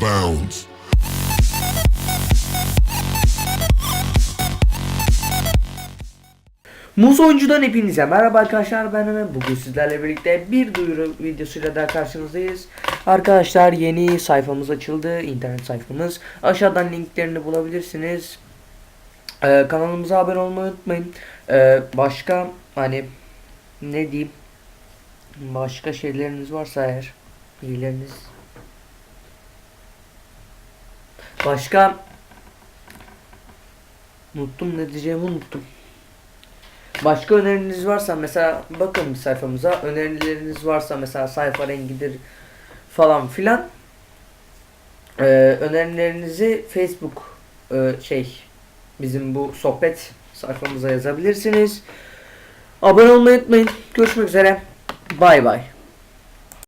sounds. Muz Oyuncu'dan hepinize merhaba arkadaşlar ben Ömer. Bugün sizlerle birlikte bir duyuru videosuyla daha karşınızdayız. Arkadaşlar yeni sayfamız açıldı. internet sayfamız. Aşağıdan linklerini bulabilirsiniz. Ee, kanalımıza abone olmayı unutmayın. Ee, başka hani ne diyeyim başka şeyleriniz varsa eğer bilgileriniz başka unuttum ne diyeceğimi unuttum. Başka öneriniz varsa mesela bakın sayfamıza önerileriniz varsa mesela sayfa rengidir falan filan ee, önerilerinizi Facebook e, şey bizim bu sohbet sayfamıza yazabilirsiniz. Abone olmayı unutmayın. Görüşmek üzere. Bay bay.